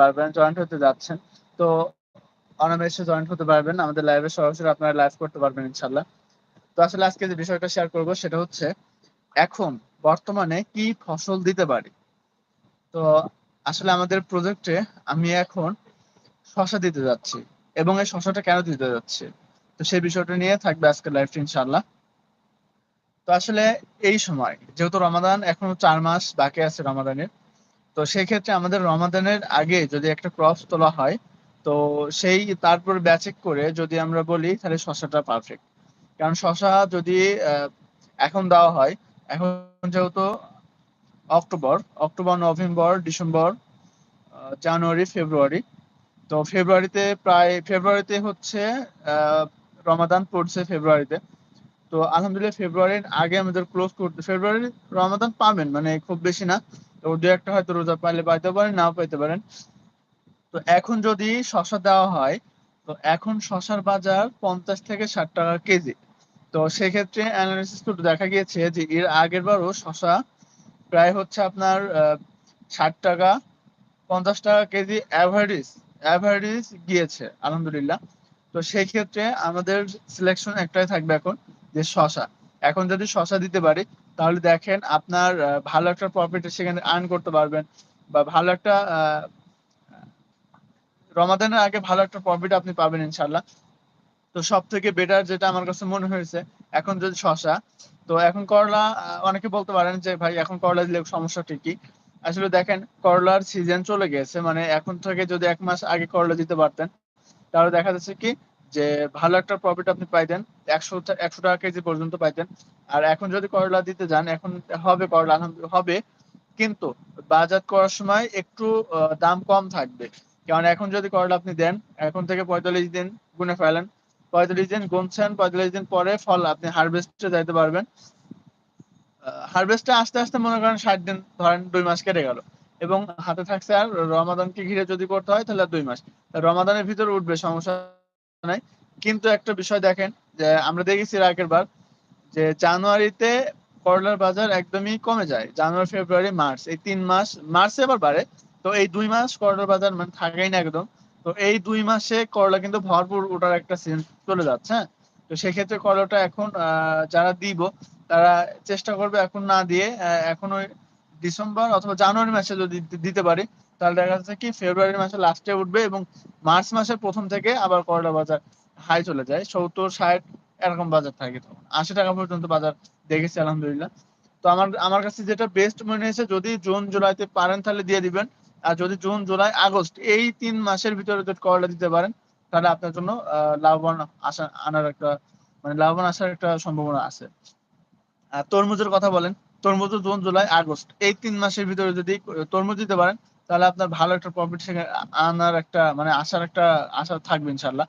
পারবেন জয়েন্ট হতে যাচ্ছেন। তো অনামেষে জয়েন্ট হতে পারবেন। আমাদের লাইভে সরাসরি আপনারা লাইভ করতে পারবেন ইনশাল্লাহ তো আসলে আজকে যে বিষয়টা শেয়ার করব সেটা হচ্ছে, এখন বর্তমানে কি ফসল দিতে পারি? তো আসলে আমাদের প্রজেক্টে আমি এখন শশা দিতে যাচ্ছি এবং এই শশাটা কেন দিতে যাচ্ছি? তো সেই বিষয়টা নিয়ে থাকবে আজকের লাইভটা ইনশাল্লাহ তো আসলে এই সময়, যেহেতু রমাদান এখনও চার মাস বাকি আছে রমাদানের তো সেই ক্ষেত্রে আমাদের রমাদানের আগে যদি একটা ক্রপস তোলা হয়, তো সেই তারপর ব্যাচেক করে যদি আমরা বলি তাহলে শশাটা পারফেক্ট কারণ শশা যদি এখন দেওয়া হয়, এখন যেহেতু October October, November, December January, February, তো ফেব্রুয়ারিতে প্রায়, ফেব্রুয়ারিতে হচ্ছে রমাদান পড়ছে ফেব্রুয়ারিতে। তো আলহামদুলিল্লাহ ফেব্রুয়ারির আগে আমাদের ক্লোজ করতে ফেব্রুয়ারি রমাদান পাবেন মানে খুব বেশি না। তো দু একটা হয়তো রোজা পাইলে পাইতে পারেন, নাও পাইতে পারেন। তো এখন যদি শশা দেওয়া হয়, তো এখন শশার বাজার পঞ্চাশ থেকে ষাট টাকা কেজি। তো সেক্ষেত্রে অ্যানালিসিস করে দেখা গিয়েছে যে এর আগের বারও শশা প্রায় হচ্ছে আপনার ষাট টাকা, পঞ্চাশ টাকা কেজি অ্যাভারেজ অ্যাভারেজ গিয়েছে, আলহামদুলিল্লাহ। তো সেই ক্ষেত্রে আমাদের সিলেকশন একটাই থাকবে এখন, যে শশা। এখন যদি শশা দিতে পারি তাহলে দেখেন আপনার ভালো একটা প্রফিট সেখানে আর্ন করতে পারবেন বা ভালো একটা রমাদানের আগে ভালো একটা প্রফিট আপনি পাবেন ইনশাল্লাহ তো সব থেকে বেটার যেটা আমার কাছে মনে হয়েছে, এখন যদি শশা, তো এখন করলা অনেকে বলতে পারেন যে, ভাই, এখন করলা দিলে সমস্যা ঠিকই। আসলে দেখেন, করলার সিজন চলে গেছে মানে এখন থেকে যদি এক মাস আগে করলা দিতে পারতেন, তাহলে দেখা যাচ্ছে কি যে ভালো একটা প্রফিট আপনি পাইতেন, একশো একশো টাকা কেজি পর্যন্ত পাইতেন। আর এখন যদি করলা দিতে যান, এখন হবে করলা হবে। কিন্তু বাজার করার সময় একটু দাম কম থাকবে। কারণ এখন যদি করলা আপনি দেন, এখন থেকে পঁয়তাল্লিশ দিন গুনে ফেলেন। পঁয়তাল্লিশ দিন গুনছেন, পঁয়তাল্লিশ দিন পরে ফল আপনি হারভেস্টে যাইতে পারবেন। হারভেস্টে আস্তে আস্তে মনে করেন ষাট দিন, ধরেন দুই মাস কেটে গেল। এবং হাতে থাকছে আর রমাদানকে ঘিরে যদি করতে হয়, তাহলে দুই মাস। রমাদানের ভিতরে উঠবে, সমস্যা নাই। কিন্তু একটা বিষয় দেখেন, যে আমরা দেখেছি আগের বার যে জানুয়ারিতে করলার বাজার একদমই কমে যায়, জানুয়ারি, ফেব্রুয়ারি, মার্চ। এই তিন মাস, মার্চে আবার বাড়ে। তো এই দুই মাস করলার বাজার মানে থাকেই না একদম। তো এই দুই মাসে করলা কিন্তু ভরপুর ওটার একটা সিজন চলে যাচ্ছে হ্যাঁ? তো সেক্ষেত্রে করলাটা এখন যারা দিব, তারা চেষ্টা করবে এখন না দিয়ে এখন ওই ডিসেম্বর অথবা জানুয়ারি মাসে যদি দিতে পারি তাহলে দেখা যাচ্ছে কি ফেব্রুয়ারি মাসে লাস্টে উঠবে এবং মার্চ মাসের প্রথম থেকে আবার করলা বাজার হাই চলে যায়। সত্তর, ষাট এরকম বাজার থাকে তখন। আশি টাকা পর্যন্ত বাজার দেখেছি আলহামদুলিল্লাহ। তো আমার আমার কাছে যেটা বেস্ট মনে হয়েছে, যদি জুন জুলাইতে পারেন তাহলে দিয়ে দিবেন। আর যদি জুন জুলাই আগস্ট এই তিন মাসের ভিতরে যদি করলা দিতে পারেন, তাহলে আপনার জন্য লাভবান আসা, আনার একটা মানে লাভবান আসার একটা সম্ভাবনা আছে। আর তরমুজের কথা বলেন, তরমুজ জুন জুলাই আগস্ট এই তিন মাসের ভিতরে যদি তরমুজ দিতে পারেন তাহলে আপনার ভালো একটা প্রফিট সেখানে আনার একটা মানে আসার একটা আশা থাকবে ইনশাল্লাহ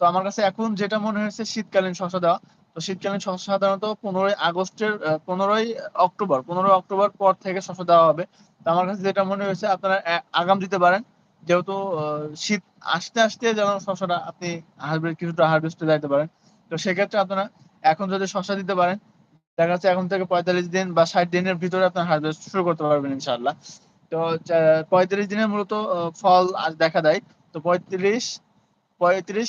তো আমার কাছে এখন যেটা মনে হয়েছে শীতকালীন শশা দেওয়া। তো শীতকালীন শশা সাধারণত পনেরোই আগস্টের পনেরোই অক্টোবর পনেরোই অক্টোবর পর থেকে শশা দেওয়া হবে। তো আমার কাছে যেটা মনে হয়েছে, আপনারা আগাম দিতে পারেন। যেহেতু শীত আসতে আসতে যেন শশাটা আপনি হারভেস্ট, কিছুটা হারভেস্টে যাইতে পারেন। তো সেক্ষেত্রে আপনারা এখন যদি শশা দিতে পারেন, দেখা যাচ্ছে এখন থেকে পঁয়তাল্লিশ দিন বা ষাট দিনের ভিতরে আপনার হারভেস্ট শুরু করতে পারবেন ইনশাল্লাহ তো পঁয়ত্রিশ দিনে মূলত ফল আজ দেখা দেয়। তো পঁয়ত্রিশ পঁয়ত্রিশ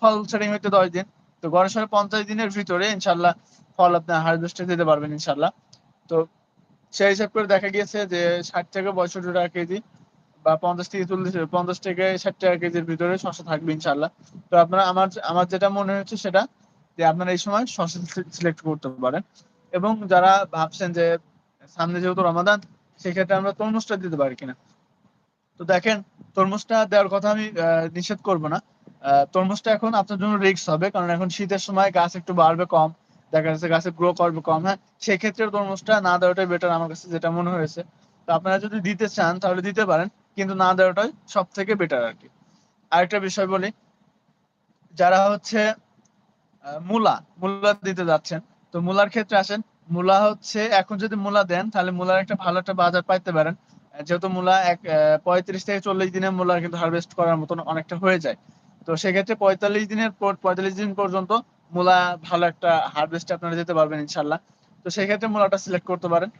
ফল সেটিং হইতে দশ দিন। তো গড়েশ্বরে পঞ্চাশ দিনের ভিতরে ইনশাল্লাহ ফল আপনার হারভেস্টে দিতে পারবেন ইনশাল্লাহ। তো সেই হিসাব করে দেখা গিয়েছে যে ষাট থেকে পঁয়ষট্টি টাকা কেজি বা পঞ্চাশ থেকে চল্লিশ, পঞ্চাশ থেকে ষাট টাকা কেজির ভিতরে শশা থাকবে ইনশাল্লাহ। তো আপনারা আমার আমার যেটা মনে হচ্ছে সেটা যে আপনারা এই সময় শশা সিলেক্ট করতে পারেন। এবং যারা ভাবছেন যে সামনে যেহেতু রমাদান সেক্ষেত্রে আমরা তরমুজটা দিতে পারি কিনা। তো দেখেন, তরমুজটা দেওয়ার কথা আমি নিষেধ করব না। তরমুজটা এখন আপনার জন্য রিস্ক হবে, কারণ এখন শীতের সময় গাছ একটু বাড়বে কম, দেখা যাচ্ছে গাছে গ্রো করবে কম হ্যাঁ? সেক্ষেত্রে তরমুজটা না দেওয়াটাই বেটার আমার কাছে যেটা মনে হয়েছে। তো আপনারা যদি দিতে চান, তাহলে দিতে পারেন, কিন্তু না দেওয়াটাই সব থেকে বেটার আর কি। আরেকটা বিষয় বলি, যারা হচ্ছে মূলা মূলা দিতে যাচ্ছেন, তো মূলার ক্ষেত্রে আসেন মূলা হচ্ছে, এখন যদি মূলা দেন, তাহলে মূলার একটা ভালো একটা বাজার পাইতে পারেন। যেহেতু মূলা এক পঁয়ত্রিশ থেকে চল্লিশ দিনের মূলা কিন্তু হারভেস্ট করার মতন অনেকটা হয়ে যায়। তো সেক্ষেত্রে পঁয়তাল্লিশ দিনের পর, পঁয়তাল্লিশ দিন পর্যন্ত মূলা ভালো একটা হারভেস্ট আপনারা যেতে পারবেন ইনশাল্লাহ তো সেক্ষেত্রে মূলাটা সিলেক্ট করতে পারেন।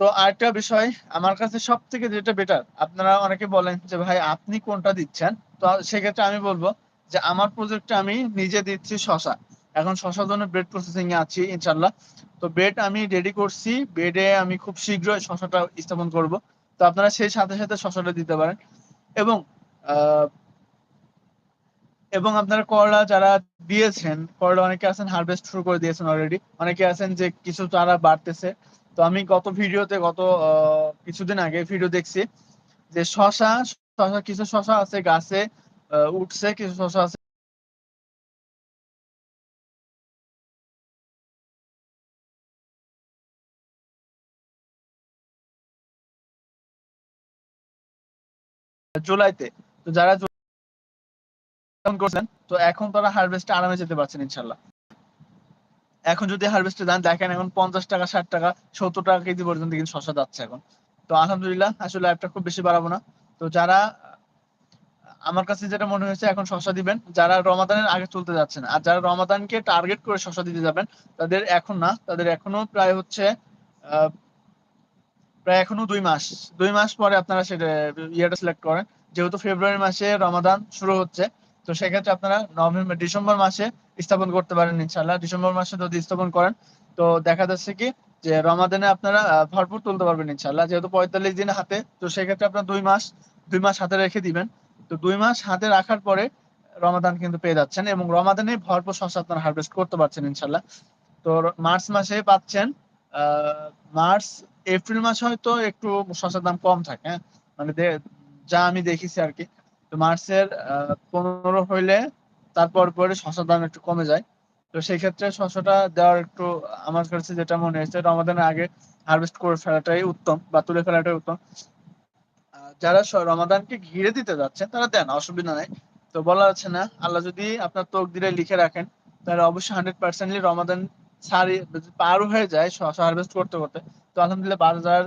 তো আরেকটা বিষয়, আমার কাছে সব থেকে যেটা বেটার আপনারা অনেকে বলেন যে, ভাই, আপনি কোনটা দিচ্ছেন? তো সেক্ষেত্রে আমি বলব যে, আমার প্রজেক্টে আমি নিজে দিচ্ছি শশা। এখন শশার জন্য বেড প্রসেসিং এ আছি ইনশাল্লাহ তো বেড আমি রেডি করছি বেডে আমি খুব শীঘ্রই শশাটা স্থাপন করব। তো আপনারা সেই সাথে সাথে শশাটা দিতে পারেন। এবং এবং আপনারা করলা যারা দিয়েছেন, করলা অনেকে আছেন হারভেস্ট শুরু করে দিয়েছেন অলরেডি অনেকে আছেন যে কিছু চারা বাড়তেছে। তো আমি গত ভিডিওতে, গত কিছুদিন আগে ভিডিও দেখছি যে শশা শশা, কিছু শশা আছে গাছে উঠছে, কিছু শশা আছে জুলাইতে। তো যারা করছেন, তো এখন তারা হারভেস্টে আরামে যেতে পারছেন ইনশাল্লাহ। এখন যদি হারভেস্টে যান, দেখেন এখন পঞ্চাশ টাকা, ষাট টাকা, সত্তর টাকা কেজি পর্যন্ত কিন্তু শশা যাচ্ছে এখন। তো আলহামদুলিল্লাহ, আসলে অ্যাপটা খুব বেশি বাড়াবো না। তো যারা, আমার কাছে যেটা মনে হয়েছে, এখন শশা দিবেন। যারা রমাদানের আগে চলতে যাচ্ছেন, আর যারা রমাদানকে টার্গেট করে শশা দিতে যাবেন, তাদের এখন না, তাদের এখনও প্রায় হচ্ছে প্রায় এখনও দুই মাস দুই মাস পরে আপনারা সেটা ইয়েটা সিলেক্ট করেন। যেহেতু ফেব্রুয়ারি মাসে রমাদান শুরু হচ্ছে, তো সেক্ষেত্রে আপনারা নভেম্বর ডিসেম্বর মাসে স্থাপন করতে পারেন ইনশাল্লাহ ডিসেম্বর মাসে যদি স্থাপন করেন, তো দেখা যাচ্ছে কি যে রমাদানে আপনারা ভরপুর তুলতে পারবেন ইনশাল্লাহ যেহেতু পঁয়তাল্লিশ দিন হাতে, তো সেক্ষেত্রে আপনার দুই মাস দুই মাস হাতে রেখে দিবেন। তো দুই মাস হাতে রাখার পরে রমাদান কিন্তু পেয়ে যাচ্ছেন এবং রমাদানে ভরপুর শস্য আপনারা হারভেস্ট করতে পারছেন ইনশাল্লাহ তো মার্চ মাসে পাচ্ছেন মার্চ এপ্রিল মাসে হয়তো একটু শসার দাম কম থাকে হ্যাঁ? মানে যা আমি দেখেছি আর কি, তো মার্চের পনেরো হইলে তারপর পরে শসার দাম একটু কমে যায়। তো সেই ক্ষেত্রে শসাটা দেওয়ার একটু আমার কাছে যেটা মনে হয়েছে রমাদানের আগে হারভেস্ট করে ফেলাটাই উত্তম বা তুলে ফেলাটাই উত্তম। যারা রমাদানকে ঘিরে দিতে যাচ্ছেন, তারা দেন, অসুবিধা নাই। তো বলা যাচ্ছে না, আল্লাহ যদি আপনার তকদিরে লিখে রাখেন, তাহলে অবশ্যই হান্ড্রেড পার্সেন্টলি রমাদান সারি পার হয়ে যায় হারভেস্ট করতে করতে। তো আলহামদুলিল্লাহ বাজার